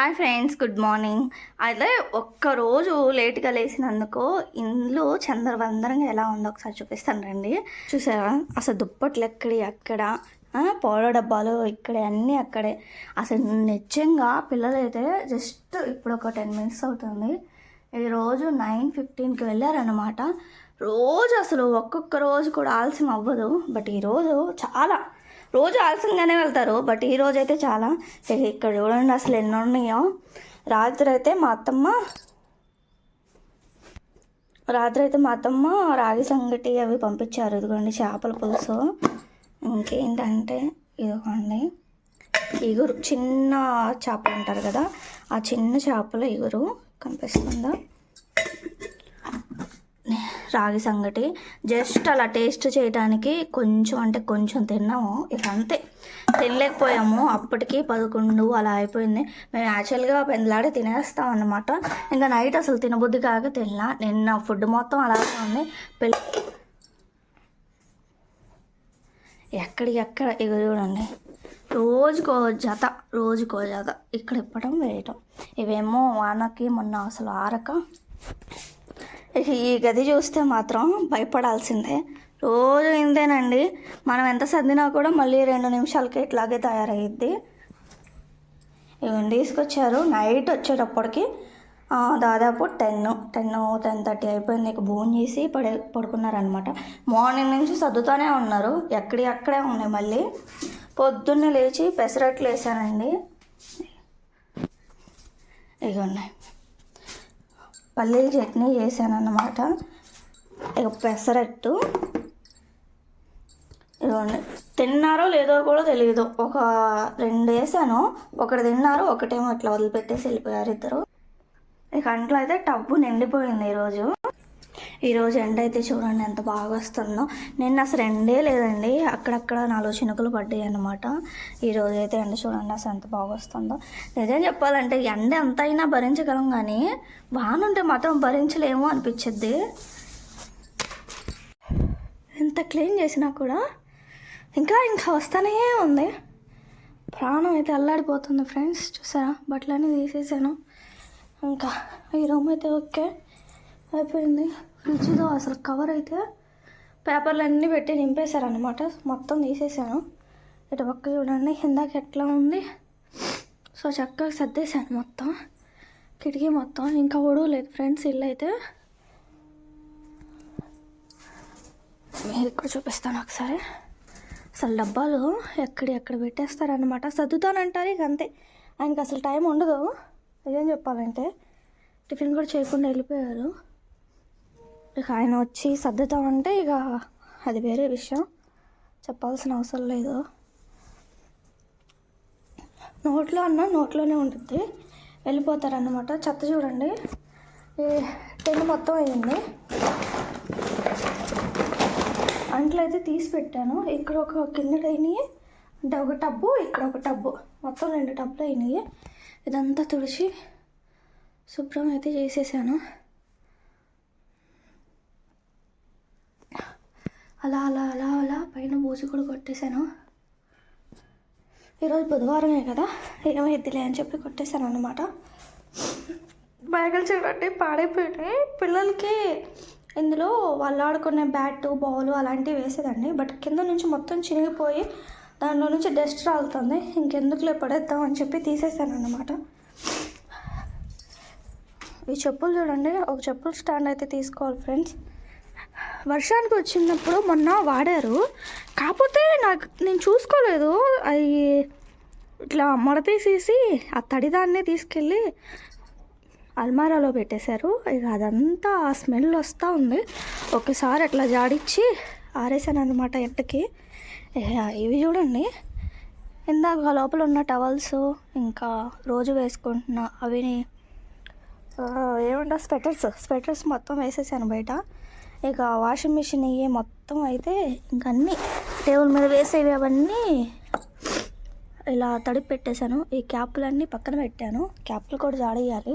Hi friends good morning. అయితే ఒక్కరోజు లేట్గా లేచినందుకు ఇంట్లో చందరవందరంగా ఎలా ఉందో ఒకసారి చూపిస్తాను రండి. చూసారా? అసలు దుప్పట్లు ఎక్కడి అక్కడ? పౌడర్ డబ్బాలు ఇక్కడే అన్నీ అక్కడే. అసలు నిజంగా పిల్లలైతే జస్ట్ ఇప్పుడు ఒక టెన్ మినిట్స్ అవుతుంది. ఈరోజు నైన్ ఫిఫ్టీన్కి వెళ్ళారనమాట రోజు అసలు ఒక్కొక్క రోజు కూడా ఆలస్యం అవ్వదు. బట్ ఈరోజు చాలా రోజు ఆలస్యంగానే వెళ్తారు బట్ ఈ రోజు అయితే చాలా ఇక్కడ చూడండి అసలు ఎన్ని ఉన్నాయో రాత్రి అయితే మా అత్తమ్మ రాత్రి అయితే మా అత్తమ్మ రాగి సంగటి అవి పంపించారు. ఇదిగోండి చేపల పులుసు. ఇంకేంటంటే ఇదిగోండి ఇగురు చిన్న చేపలు అంటారు కదా ఆ చిన్న చేపల ఇగురు. కనిపిస్తుందా? రాగి సంగటి. జస్ట్ అలా టేస్ట్ చేయడానికి కొంచెం అంటే కొంచెం తిన్నాము. ఇక అంతే. తినలేకపోయాము. అప్పటికి పదకొండు అలా అయిపోయింది. మేము యాక్చువల్గా పెందలాడే తినేస్తాం అన్నమాట. ఇంకా నైట్ అసలు తినబుద్ధి కాక తినలా. నిన్న ఫుడ్ మొత్తం అలాగే ఉంది. పిల్ల ఎక్కడికి ఎక్కడ ఇక చూడండి. రోజుకో జత రోజుకో జత. ఇక్కడ ఇప్పడం వేయటం. ఇవేమో వానకి మొన్న అసలు ఆరక. ఈ గది చూస్తే మాత్రం భయపడాల్సిందే. రోజు ఇంతేనండి. మనం ఎంత సర్దినా కూడా మళ్ళీ రెండు నిమిషాలకి ఇట్లాగే తయారయ్యిద్ది. ఇవన్నీ తీసుకొచ్చారు. నైట్ వచ్చేటప్పటికి దాదాపు టెన్ టెన్ టెన్ థర్టీ అయిపోయింది. ఇక భోజనం చేసి పడే పడుకున్నారనమాట మార్నింగ్ నుంచి సర్దుతూనే ఉన్నారు. ఎక్కడి అక్కడే ఉన్నాయి మళ్ళీ. పొద్దున్నే లేచి పెసరట్లు వేసానండి. ఇక ఉన్నాయి పల్లీల చట్నీ చేశాను అన్నమాట ఇక పెసరట్టు. ఇదిగోండి తిన్నారో లేదో కూడా తెలియదు ఒక రెండు వేసాను. ఒకటి తిన్నారు ఒకటేమో ఇట్లా వదిలిపెట్టేసి వెళ్ళిపోయారు ఇద్దరు. ఇక అంట్లో అయితే టబ్బు నిండిపోయింది ఈరోజు. ఈరోజు ఎండ అయితే చూడండి ఎంత బాగా వస్తుందో. నిన్న అసలు ఎండే లేదండి. అక్కడక్కడ నాలుగు చినుకులు పడ్డాయి అనమాట ఈరోజు అయితే ఎండ చూడండి అసలు ఎంత బాగా వస్తుందో. నిజం చెప్పాలంటే ఎండ ఎంత అయినా భరించగలం కానీ వాన ఉంటే మాత్రం భరించలేము అనిపించింది ఎంత క్లీన్ చేసినా కూడా ఇంకా ఇంకా వస్తానే ఉంది. ప్రాణం అయితే అల్లాడిపోతుంది ఫ్రెండ్స్ చూసారా? బట్టలన్నీ తీసేసాను. ఇంకా ఈ రూమ్ అయితే ఓకే అయిపోయింది. ఫ్రిడ్జ్లో అసలు కవర్ అయితే పేపర్లు అన్నీ పెట్టి నింపేశారనమాట మొత్తం తీసేసాను ఇటు పక్క చూడండి ఇందాక ఎట్లా ఉంది? సో చక్కగా సర్దేశాను మొత్తం. కిటికీ మొత్తం. ఇంకా ఒడుగు లేదు ఫ్రెండ్స్ ఇల్లు అయితే. మీరు ఇక్కడ చూపిస్తాను ఒకసారి. అసలు డబ్బాలు ఎక్కడి ఎక్కడ పెట్టేస్తారనమాట సర్దుతానంటారు ఇక అంతే. ఆయనకి అసలు టైం ఉండదు. ఏం చెప్పాలంటే. టిఫిన్ కూడా చేయకుండా వెళ్ళిపోయారు. ఇక ఆయన వచ్చి సర్దుతామంటే ఇక అది వేరే విషయం. చెప్పాల్సిన అవసరం లేదు. నోట్లో అన్న నోట్లోనే ఉంటుంది. వెళ్ళిపోతారన్నమాట. చెత్త చూడండి. టెన్ మొత్తం అయ్యింది అంట్లు అయితే తీసి పెట్టాను. ఇక్కడ ఒక కింద అయినాయి. అంటే ఒక టబ్బు ఇక్కడ ఒక టబ్బు. మొత్తం రెండు టబ్బులు అయినాయి. ఇదంతా తుడిచి శుభ్రం అయితే చేసేసాను. అలా అలా అలా అలా పైన బూజు కూడా కొట్టేశాను. ఈరోజు బుధవారమే కదా ఏమైద్దిలే అని చెప్పి కొట్టేశాను అనమాట బ్యాగులు చూడండి పాడైపోయినాయి. పిల్లలకి ఇందులో వాళ్ళు ఆడుకునే బ్యాట్ బాల్ అలాంటివి వేసేదండి. బట్ కింద నుంచి మొత్తం చినిగిపోయి దాంట్లో నుంచి డస్ట్ రాలుతుంది. ఇంకెందుకులే పడేద్దాం అని చెప్పి తీసేసాను అనమాట ఈ చెప్పులు చూడండి ఒక చెప్పుల స్టాండ్ అయితే తీసుకోవాలి ఫ్రెండ్స్. వర్షానికి వచ్చినప్పుడు మొన్న వాడారు. కాకపోతే నాకు నేను చూసుకోలేదు. అవి ఇట్లా మొడతీసేసి ఆ తడిదాన్నే తీసుకెళ్ళి అల్మారాలో పెట్టేశారు. ఇక అదంతా ఆ స్మెల్ వస్తూ ఉంది. ఒకసారి అట్లా జాడిచ్చి ఆరేసాను అనమాట ఎంటకి ఇవి చూడండి. ఇందాక లోపల ఉన్న టవల్స్ ఇంకా రోజు వేసుకుంటున్న అవి ఏమంటారు స్వెటర్స్ స్వెటర్స్ మొత్తం వేసేసాను బయట. ఇక వాషింగ్ మిషన్ ఇవి మొత్తం అయితే ఇంక అన్నీ టేబుల్ మీద వేసేవి అవన్నీ ఇలా తడిపి పెట్టేశాను. ఈ క్యాప్లన్నీ పక్కన పెట్టాను. క్యాప్లు కూడా జాడేయాలి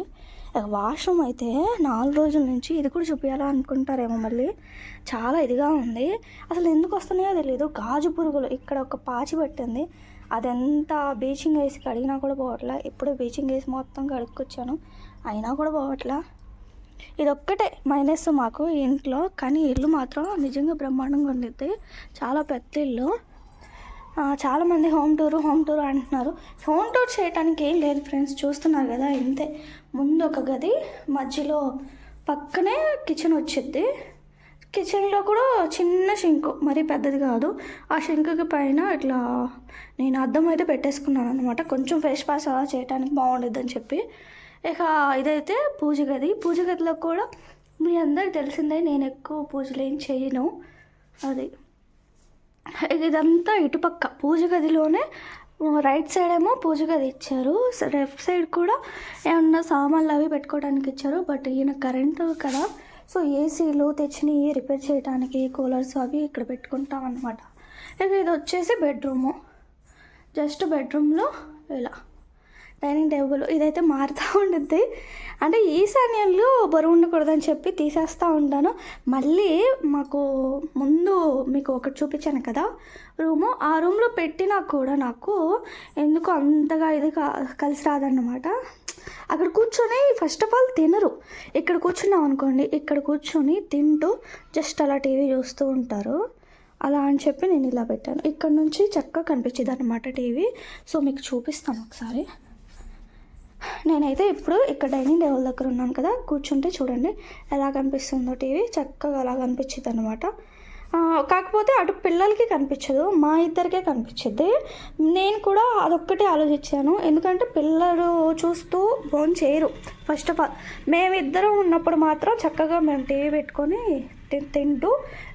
ఇక వాష్రూమ్ అయితే నాలుగు రోజుల నుంచి ఇది కూడా చూపించాలా అనుకుంటారేమో మళ్ళీ. చాలా ఇదిగా ఉంది. అసలు ఎందుకు వస్తున్నాయో తెలియదు గాజు పురుగులు ఇక్కడ ఒక పాచి పెట్టింది. అదెంత బీచింగ్ వేసి కడిగినా కూడా పోవట్లా. ఇప్పుడు బీచింగ్ వేసి మొత్తం కడుక్కొచ్చాను. అయినా కూడా పోవట్లా. ఇదొక్కటే మైనస్ మాకు ఇంట్లో కానీ ఇల్లు మాత్రం నిజంగా బ్రహ్మాండంగా ఉండిద్ది చాలా పెద్ద ఇల్లు. చాలామంది హోమ్ టూర్ హోమ్ టూర్ అంటున్నారు. హోమ్ టూర్ చేయడానికి ఏం లేదు ఫ్రెండ్స్ చూస్తున్నారు కదా ఇంతే. ముందు ఒక గది మధ్యలో పక్కనే కిచెన్ వచ్చింది కిచెన్లో కూడా చిన్న షింకు మరీ పెద్దది కాదు. ఆ షింకుకి పైన ఇట్లా నేను అద్దం అయితే పెట్టేసుకున్నాను అనమాట కొంచెం ఫేస్ వాష్ అలా చేయడానికి బాగుండేది అని చెప్పి. ఇక ఇదైతే పూజ గది. పూజ గదిలో కూడా మీ అందరికి తెలిసిందే నేను ఎక్కువ పూజలు ఏం చేయను. అది. ఇదంతా ఇటుపక్క. పూజ గదిలోనే రైట్ సైడ్ ఏమో పూజ గది ఇచ్చారు. లెఫ్ట్ సైడ్ కూడా ఏమన్నా సామాన్లు అవి పెట్టుకోవడానికి ఇచ్చారు. బట్ ఈయన కరెంటు కదా. సో ఏసీలు తెచ్చినవి రిపేర్ చేయడానికి కూలర్స్ అవి ఇక్కడ పెట్టుకుంటాం అనమాట ఇక ఇది వచ్చేసి బెడ్రూము. జస్ట్ బెడ్రూమ్లో ఇలా. డైనింగ్ టేబుల్ ఇదైతే మారుతూ ఉండుద్ది. అంటే ఈశాన్యంలో బరువు ఉండకూడదని చెప్పి తీసేస్తూ ఉంటాను. మళ్ళీ మాకు ముందు మీకు ఒకటి చూపించాను కదా రూము. ఆ రూమ్లో పెట్టినా కూడా నాకు ఎందుకు అంతగా ఇది కలిసి రాదన్నమాట. అక్కడ కూర్చొని ఫస్ట్ ఆఫ్ ఆల్ తినరు. ఇక్కడ కూర్చున్నాం అనుకోండి ఇక్కడ కూర్చొని తింటూ జస్ట్ అలా టీవీ చూస్తూ ఉంటారు. అలా అని చెప్పి నేను ఇలా పెట్టాను. ఇక్కడ నుంచి చక్కగా కనిపించింది అనమాట టీవీ. సో మీకు చూపిస్తాను ఒకసారి. నేనైతే ఇప్పుడు ఇక్కడ డైనింగ్ టేబుల్ దగ్గర ఉన్నాను కదా కూర్చుంటే చూడండి ఎలా కనిపిస్తుందో టీవీ. చక్కగా అలా కనిపించింది అనమాట కాకపోతే అటు పిల్లలకి కనిపించదు మా ఇద్దరికే కనిపించింది. నేను కూడా అదొక్కటే ఆలోచించాను. ఎందుకంటే పిల్లలు చూస్తూ ఫోన్ చేయరు ఫస్ట్ ఆఫ్ ఆల్ మేమిద్దరం ఉన్నప్పుడు మాత్రం చక్కగా మేము టీవీ పెట్టుకొని తింటూ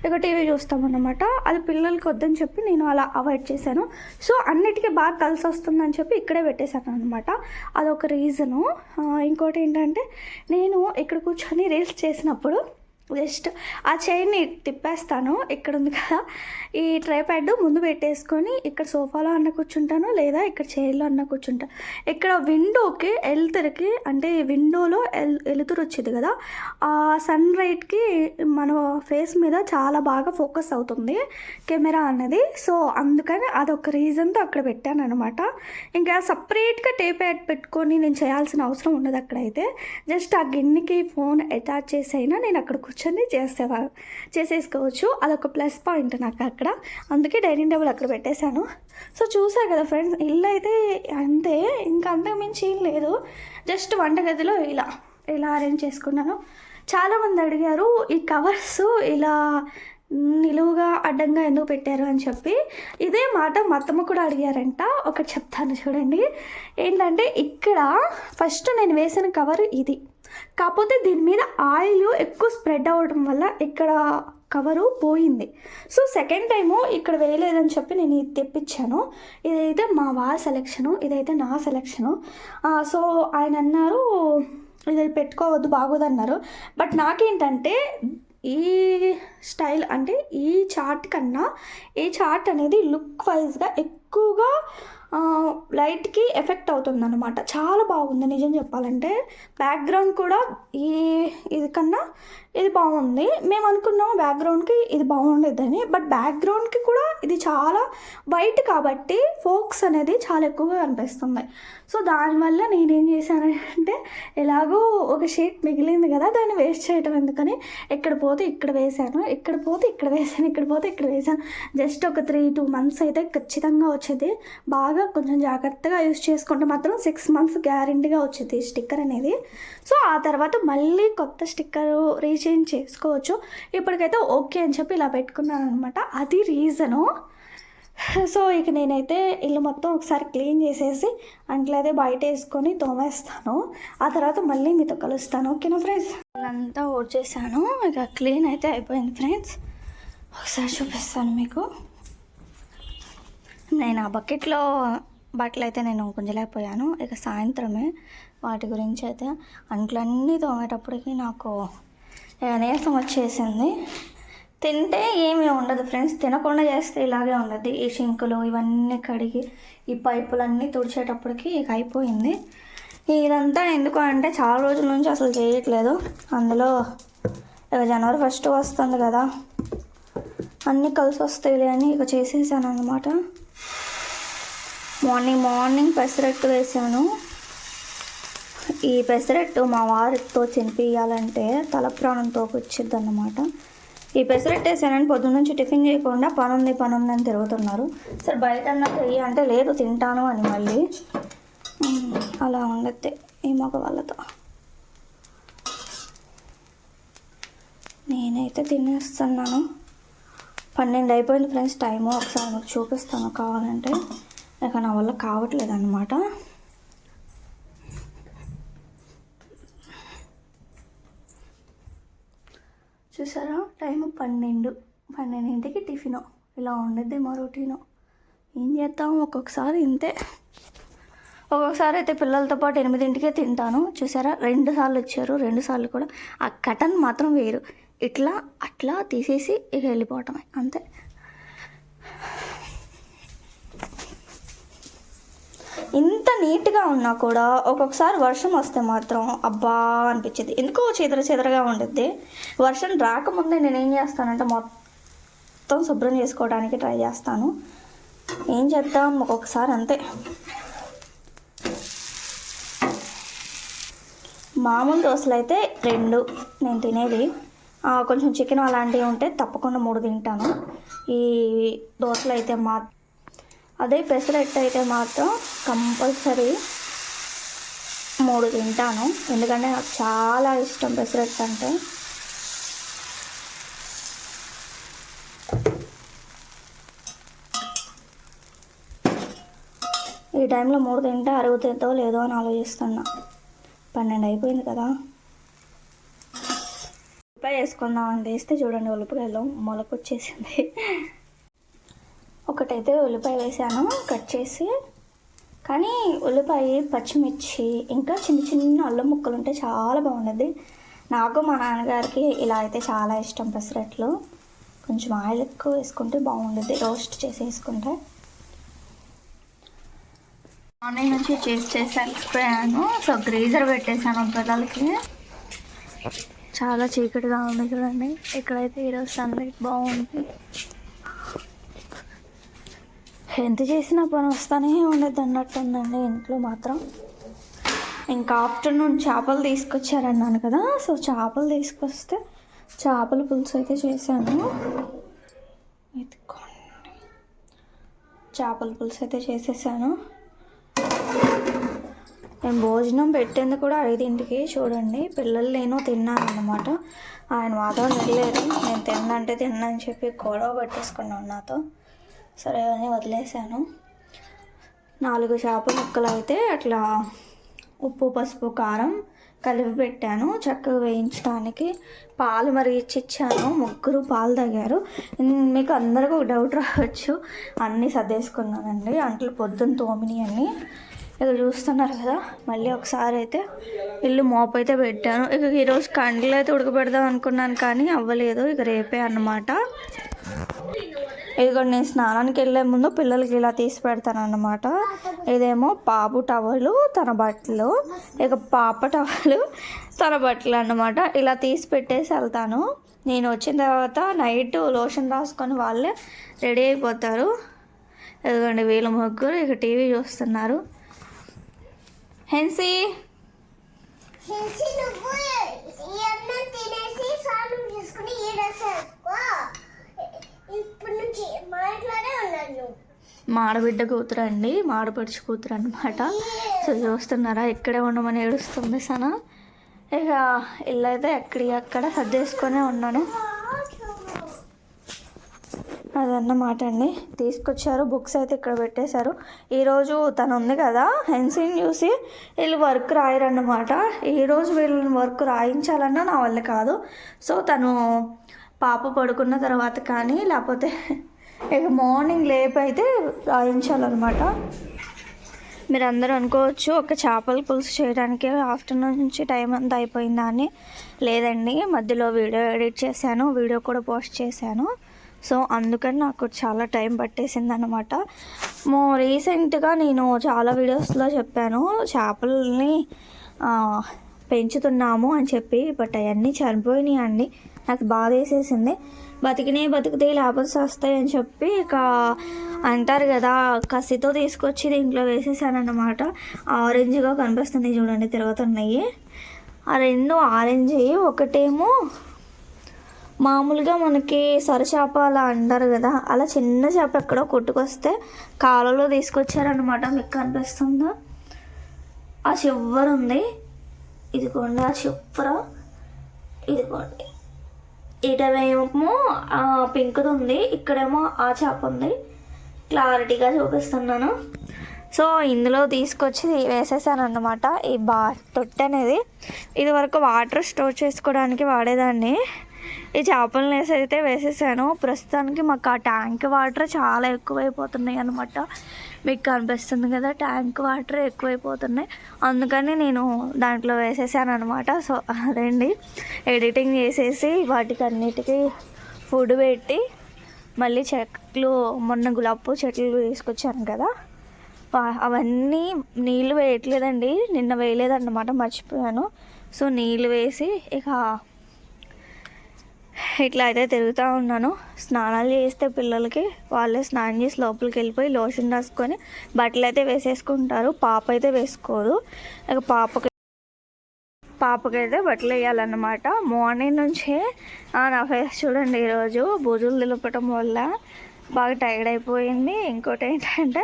ఇక టీవీ చూస్తామన్నమాట. అది పిల్లలకి వద్దని చెప్పి నేను అలా అవాయిడ్ చేశాను. సో అన్నిటికీ బాగా కలిసి వస్తుందని చెప్పి ఇక్కడే పెట్టేశాను అనమాట అదొక రీజను. ఇంకోటి ఏంటంటే నేను ఇక్కడ కూర్చొని రీల్స్ చేసినప్పుడు జస్ట్ ఆ చైర్ని తిప్పేస్తాను. ఇక్కడ ఉంది కదా. ఈ ట్రై ప్యాడ్ ముందు పెట్టేసుకొని ఇక్కడ సోఫాలో అన్న కూర్చుంటాను లేదా ఇక్కడ చైర్లో అన్న కూర్చుంటాను ఇక్కడ విండోకి వెలుతురికి అంటే విండోలో ఎల్ వెలుతురు వచ్చేది కదా. ఆ సన్ రైట్కి మన ఫేస్ మీద చాలా బాగా ఫోకస్ అవుతుంది కెమెరా అన్నది. సో అందుకని అదొక రీజన్తో అక్కడ పెట్టాను అనమాట ఇంకా సపరేట్గా టేప్ యాడ్ పెట్టుకొని నేను చేయాల్సిన అవసరం ఉండదు అక్కడైతే జస్ట్ ఆ గిన్నెకి ఫోన్ అటాచ్ చేసి అయినా నేను అక్కడ కూర్చొని చేసేవా చేసేసుకోవచ్చు. అదొక ప్లస్ పాయింట్ నాకు అక్కడ అందుకే డైనింగ్ టేబుల్ అక్కడ పెట్టేశాను. సో చూసా కదా ఫ్రెండ్స్ ఇల్లు అయితే అంతే. ఇంకా అంతకు మించి ఏం లేదు. జస్ట్ వంటగదిలో ఇలా ఇలా అరేంజ్ చేసుకున్నాను. చాలామంది అడిగారు ఈ కవర్స్ ఇలా నిలువుగా అడ్డంగా ఎందుకు పెట్టారు? అని చెప్పి. ఇదే మాట మా అత్తమ్మ కూడా అడిగారంట. ఒకటి చెప్తాను చూడండి. ఏంటంటే ఇక్కడ ఫస్ట్ నేను వేసిన కవర్ ఇది. కాకపోతే దీని మీద ఆయిల్ ఎక్కువ స్ప్రెడ్ అవ్వడం వల్ల ఇక్కడ కవరు పోయింది. సో సెకండ్ టైము ఇక్కడ వేయలేదని చెప్పి నేను ఇది తెప్పించాను. ఇదైతే మా వా సెలెక్షను ఇదైతే నా సెలెక్షను. సో ఆయన అన్నారు ఇది పెట్టుకోవద్దు బాగోదన్నారు. బట్ నాకేంటంటే ఈ స్టైల్ అంటే ఈ చార్ట్ కన్నా ఈ చార్ట్ అనేది లుక్ వైజ్గా ఎక్కువగా లైట్కి ఎఫెక్ట్ అవుతుంది అనమాట చాలా బాగుంది నిజం చెప్పాలంటే. బ్యాక్గ్రౌండ్ కూడా ఈ ఇది కన్నా ఇది బాగుంది. మేము అనుకున్నాం బ్యాక్గ్రౌండ్కి ఇది బాగుండేదని బట్ బ్యాక్గ్రౌండ్కి కూడా ఇది చాలా వైట్ కాబట్టి ఫోక్స్ అనేది చాలా ఎక్కువగా కనిపిస్తుంది సో దానివల్ల నేనేం చేశానంటే ఎలాగో ఒక షీట్ మిగిలింది కదా దాన్ని వేస్ట్ చేయటం ఎందుకని ఎక్కడ పోతే ఇక్కడ వేసాను ఇక్కడ పోతే ఇక్కడ వేసాను ఇక్కడ పోతే ఇక్కడ వేసాను జస్ట్ ఒక త్రీ టూ మంత్స్ అయితే ఖచ్చితంగా వచ్చేది. బాగా కొంచెం జాగ్రత్తగా యూస్ చేసుకుంటే మాత్రం సిక్స్ మంత్స్ గ్యారెంటీగా వచ్చేది స్టిక్కర్ అనేది. సో ఆ తర్వాత మళ్ళీ కొత్త స్టిక్కర్ రీచేంజ్ చేసుకోవచ్చు. ఇప్పటికైతే ఓకే అని చెప్పి ఇలా పెట్టుకున్నాను అనమాట అది రీజను సో ఇక నేనైతే ఇల్లు మొత్తం ఒకసారి క్లీన్ చేసేసి అంట్లయితే బయట వేసుకొని తోమేస్తాను. ఆ తర్వాత మళ్ళీ మీతో కలుస్తాను. ఓకేనా ఫ్రెండ్స్ అంతా చేశాను ఇక క్లీన్ అయితే అయిపోయింది ఫ్రెండ్స్ ఒకసారి చూపిస్తాను మీకు. నేను ఆ బకెట్లో బట్టలు అయితే నేను గుంజలేకపోయాను ఇక సాయంత్రమే వాటి గురించి అయితే అంట్లన్నీ తోమేటప్పటికి నాకు నీరసం వచ్చేసింది. తింటే ఏమీ ఉండదు ఫ్రెండ్స్. తినకుండా చేస్తే ఇలాగే ఉండదు. ఈ షింకులు ఇవన్నీ కడిగి ఈ పైపులన్నీ తుడిచేటప్పటికి ఇక అయిపోయింది. ఇదంతా ఎందుకు అంటే చాలా రోజుల నుంచి అసలు చేయట్లేదు. అందులో ఇక జనవరి ఫస్ట్ వస్తుంది కదా. అన్నీ కలిసి వస్తాయిలే అని ఇక చేసేసాను అనమాట మార్నింగ్ మార్నింగ్ పెసరట్టు వేసాను. ఈ పెసరట్టు మా వారితో తినిపియాలంటే తల ప్రాణంతో వచ్చింది అన్నమాట ఈ పెసరట్టు వేసానని పొద్దున్న నుంచి టిఫిన్ చేయకుండా పని ఉంది పని ఉంది అని తిరుగుతున్నారు. సరే బయట అన్నా చెయ్యి అంటే లేదు తింటాను అని మళ్ళీ. అలా ఉండద్ది ఈ మగ వాళ్ళతో. నేనైతే తినేస్తున్నాను. పన్నెండు అయిపోయింది ఫ్రెండ్స్ టైము. ఒకసారి మీకు చూపిస్తాను కావాలంటే. ఇక నా వల్ల కావట్లేదు అనమాట చూసారా? టైం పన్నెండు. పన్నెండింటికి టిఫిన్. ఇలా ఉండద్ది మా రొటీను. ఏం చేస్తాం ఒక్కొక్కసారి ఇంతే. ఒక్కొక్కసారి అయితే పిల్లలతో పాటు ఎనిమిదింటికే తింటాను. చూసారా? రెండు సార్లు వచ్చారు. రెండు సార్లు కూడా ఆ కటన్ మాత్రం వేరు. ఇట్లా అట్లా తీసేసి ఇక వెళ్ళిపోవటమే. అంతే. ఇంత నీట్గా ఉన్నా కూడా ఒక్కొక్కసారి వర్షం వస్తే మాత్రం అబ్బా అనిపించింది ఎందుకో చెదర చెదరగా ఉండిద్ది. వర్షం రాకముందే నేను ఏం చేస్తానంటే మొత్తం శుభ్రం చేసుకోవడానికి ట్రై చేస్తాను. ఏం చేద్దాం? ఒక్కొక్కసారి అంతే. మామూలు దోశలు అయితే రెండు నేను తినేది. కొంచెం చికెన్ అలాంటివి ఉంటే తప్పకుండా మూడు తింటాను. ఈ దోశలు అయితే మా అదే పెసరట్టు అయితే మాత్రం కంపల్సరీ మూడు తింటాను. ఎందుకంటే నాకు చాలా ఇష్టం పెసరట్టు అంటే. ఈ టైంలో మూడు తింటే అరుగుతుందో లేదో అని ఆలోచిస్తున్నా. పన్నెండు అయిపోయింది కదా. ఉల్లిపాయ వేసుకుందాం అని తీస్తే చూడండి ఉల్లిపాయలో మొలకొచ్చేసింది. ఒకటైతే ఉల్లిపాయ వేసాను కట్ చేసి. కానీ ఉల్లిపాయ పచ్చిమిర్చి ఇంకా చిన్న చిన్న అల్లం ముక్కలు ఉంటే చాలా బాగుండేది. నాకు మా నాన్నగారికి ఇలా అయితే చాలా ఇష్టం పెసరట్లు. కొంచెం ఆయిల్ ఎక్కువ వేసుకుంటే బాగుండేది రోస్ట్ చేసి వేసుకుంటే. మార్నింగ్ నుంచి చేసి చేసి అలసిపోయాను సో గ్రీజర్ పెట్టేశాను పిల్లలకి చాలా చీకటిగా ఉంది చూడండి ఇక్కడైతే ఈరోజు సన్లైట్ బాగుంది. ఎంత చేసినా పని వస్తానే ఉండదు అన్నట్టు ఉందండి ఇంట్లో మాత్రం. ఇంకా ఆఫ్టర్నూన్ చేపలు తీసుకొచ్చారన్నాను కదా సో చేపలు తీసుకొస్తే చేపల పులుసు అయితే చేశాను. ఎత్తుకోండి చేపల పులుసు అయితే చేసేసాను. నేను భోజనం పెట్టింది కూడా ఐదింటికి చూడండి. పిల్లలు నేను తిన్నాను అనమాట ఆయన మాత్రం తినలేదు. నేను తిన్నంటే తిన్నా అని చెప్పి గొడవ పెట్టేసుకున్నాను నాతో. సరే అని వదిలేసాను నాలుగు చేపల ముక్కలు అయితే అట్లా ఉప్పు పసుపు కారం కలిపి పెట్టాను. చక్కగా వేయించడానికి పాలు మరిగించి ఇచ్చాను ముగ్గురు పాలు తాగారు. మీకు అందరికీ ఒక డౌట్ రావచ్చు. అన్నీ సర్దేసుకున్నానండి. అంట్లు పొద్దున్న తోమిని అన్నీ ఇక చూస్తున్నారు కదా మళ్ళీ ఒకసారి అయితే ఇల్లు మోపు అయితే పెట్టాను. ఇక ఈరోజు కండ్లు అయితే ఉడకబెడదాం అనుకున్నాను కానీ అవ్వలేదు. ఇక రేపే అన్నమాట. ఇదిగోండి నేను స్నానానికి వెళ్ళే ముందు పిల్లలకి ఇలా తీసి పెడతాను అనమాట ఇదేమో బాబు టవలు తన బట్టలు ఇక పాప టవలు తన బట్టలు అన్నమాట. ఇలా తీసి పెట్టేసి వెళ్తాను. నేను వచ్చిన తర్వాత నైట్ లోషన్ రాసుకొని వాళ్ళే రెడీ అయిపోతారు. ఇదిగోండి వీళ్ళ ముగ్గురు ఇక టీవీ చూస్తున్నారు. హెన్సీ! నువ్వు ఈ అన్నం తినేసి స్నానం చేసుకుని ఈ డ్రెస్ వేసుకో ఇప్పటి నుంచి మా ఇంట్లోనే ఉన్నాను నువ్వు. మాడబిడ్డ కూతురు అండి మాడపడుచు కూతురు అనమాట సో చూస్తున్నారా ఇక్కడే ఉండమని ఏడుస్తుంది సన. ఇక ఇల్లు అయితే ఎక్కడి అక్కడ సర్దేసుకొనే ఉన్నాను. అదన్నమాట అండి. తీసుకొచ్చారు బుక్స్ అయితే ఇక్కడ పెట్టేశారు. ఈరోజు తను ఉంది కదా హెన్సీని చూసి వీళ్ళు వర్క్ రాయరన్నమాట. ఈరోజు వీళ్ళని వర్క్ రాయించాలన్నా నా వల్ల కాదు. సో తను పాప పడుకున్న తర్వాత కానీ లేకపోతే ఇక మార్నింగ్ లేపు అయితే రాయించాలన్నమాట. మీరు అందరూ అనుకోవచ్చు ఒక చేపల పులుసు చేయడానికి ఆఫ్టర్నూన్ నుంచి టైం అంతా అయిపోయిందా అని. లేదండి మధ్యలో వీడియో ఎడిట్ చేశాను వీడియో కూడా పోస్ట్ చేశాను. సో అందుకని నాకు చాలా టైం పట్టేసింది అనమాట మో రీసెంట్గా నేను చాలా వీడియోస్లో చెప్పాను చేపలని పెంచుతున్నాము అని చెప్పి బట్ అవన్నీ చనిపోయినాయి అండి నాకు బాధ వేసేసింది. బతికినే బతికితే లేబర్స్ వస్తాయి అని చెప్పి ఇక అంటారు కదా కసితో తీసుకొచ్చి దీంట్లో వేసేసానన్నమాట. ఆరెంజ్గా కనిపిస్తుంది చూడండి తిరుగుతున్నాయి. ఆ రెండు ఆరెంజ్ ఒకటేమో మామూలుగా మనకి సొరచేప అలా అంటారు కదా అలా చిన్న చేప ఎక్కడో కొట్టుకొస్తే కాలలో తీసుకొచ్చారనమాట మీకు కనిపిస్తుందా? ఆ చివరి ఉంది ఇదిగోండి ఆ చివర. ఇదిగోండి. ఇటవేమో పింక్ది ఉంది ఇక్కడేమో ఆ చేప ఉంది క్లారిటీగా చూపిస్తున్నాను. సో ఇందులో తీసుకొచ్చి వేసేసాను అన్నమాట ఈ బా తొట్టె అనేది ఇది వరకు వాటర్ స్టోర్ చేసుకోవడానికి వాడేదాన్ని. ఈ చేపలను వేసి అయితే వేసేసాను. ప్రస్తుతానికి మాకు ఆ ట్యాంక్ వాటర్ చాలా ఎక్కువైపోతున్నాయి అనమాట మీకు కనిపిస్తుంది కదా ట్యాంక్ వాటర్ ఎక్కువైపోతున్నాయి. అందుకని నేను దాంట్లో వేసేసాను అనమాట సో అదండి. ఎడిటింగ్ చేసేసి వాటికి అన్నిటికీ ఫుడ్ పెట్టి మళ్ళీ చెట్లు మొన్న గులాబీ చెట్లు తీసుకొచ్చాను కదా. అవన్నీ నీళ్ళు వేయట్లేదండి. నిన్న వేయలేదన్నమాట మర్చిపోయాను. సో నీళ్ళు వేసి ఇక ఇట్లా అయితే తిరుగుతూ ఉన్నాను. స్నానాలు చేస్తే పిల్లలకి వాళ్ళే స్నానం చేసి లోపలికి వెళ్ళిపోయి లోషన్ రాసుకొని బట్టలు అయితే వేసేసుకుంటారు. పాప అయితే వేసుకోదు. ఇక పాపకి పాపకైతే బట్టలు వేయాలన్నమాట. మార్నింగ్ నుంచే ఆ, నా ఫేస్ చూడండి ఈరోజు భుజులు నిలపటం వల్ల బాగా టైర్డ్ అయిపోయింది. ఇంకోటి ఏంటంటే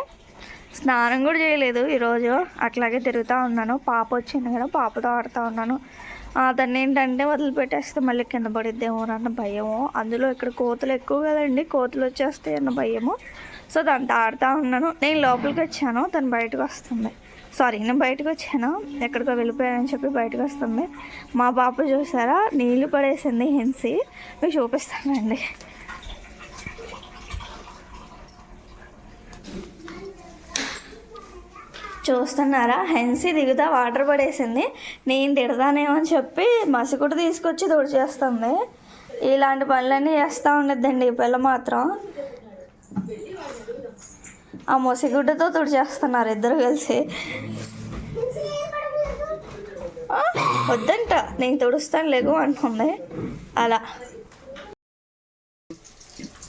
స్నానం కూడా చేయలేదు ఈరోజు. అట్లాగే తిరుగుతూ ఉన్నాను. పాప వచ్చింది కదా పాపతో ఆడుతూ ఉన్నాను. దాన్ని ఏంటంటే వదిలిపెట్టేస్తే మళ్ళీ కింద పడిద్దేమో అన్న భయము. అందులో ఇక్కడ కోతులు ఎక్కువ కదండి కోతులు వచ్చేస్తాయి అన్న భయము. సో దాన్ని ఆడుతూ ఉన్నాను. నేను లోపలికి వచ్చాను తను బయటకు వస్తుంది. సారీ నేను బయటకు వచ్చాను ఎక్కడికో వెళ్ళిపోయానని చెప్పి బయటకు వస్తుంది. మా పాప చూసారా నీళ్ళు పడేసింది హింసి మీకు చూపిస్తానండి. చూస్తున్నారా? హెన్సీ దిగుతా వాటర్ పడేసింది. నేను తిడతానేమో అని చెప్పి మసిగుడ్డ తీసుకొచ్చి తుడిచేస్తుంది ఇలాంటి పనులన్నీ చేస్తూ ఉండద్దండి ఈ పిల్ల మాత్రం. ఆ మొసిగుడ్డతో తుడిచేస్తున్నారు ఇద్దరు కలిసి. వద్దంట. నేను తుడుస్తాను లేవు అంటుంది. అలా.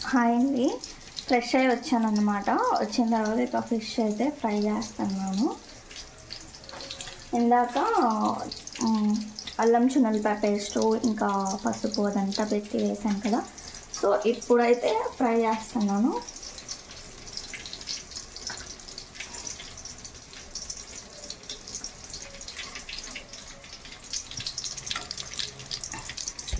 హాయ్ అండి. ఫ్రెష్ అయి వచ్చానమాట వచ్చిన తర్వాత ఇక ఫిష్ అయితే ఫ్రై చేస్తున్నాను ఇందాక అల్లం చున్నెలపాయ పేస్టు ఇంకా పసుపు అదంతా పెట్టి వేసాను కదా. సో ఇప్పుడైతే ఫ్రై చేస్తున్నాను.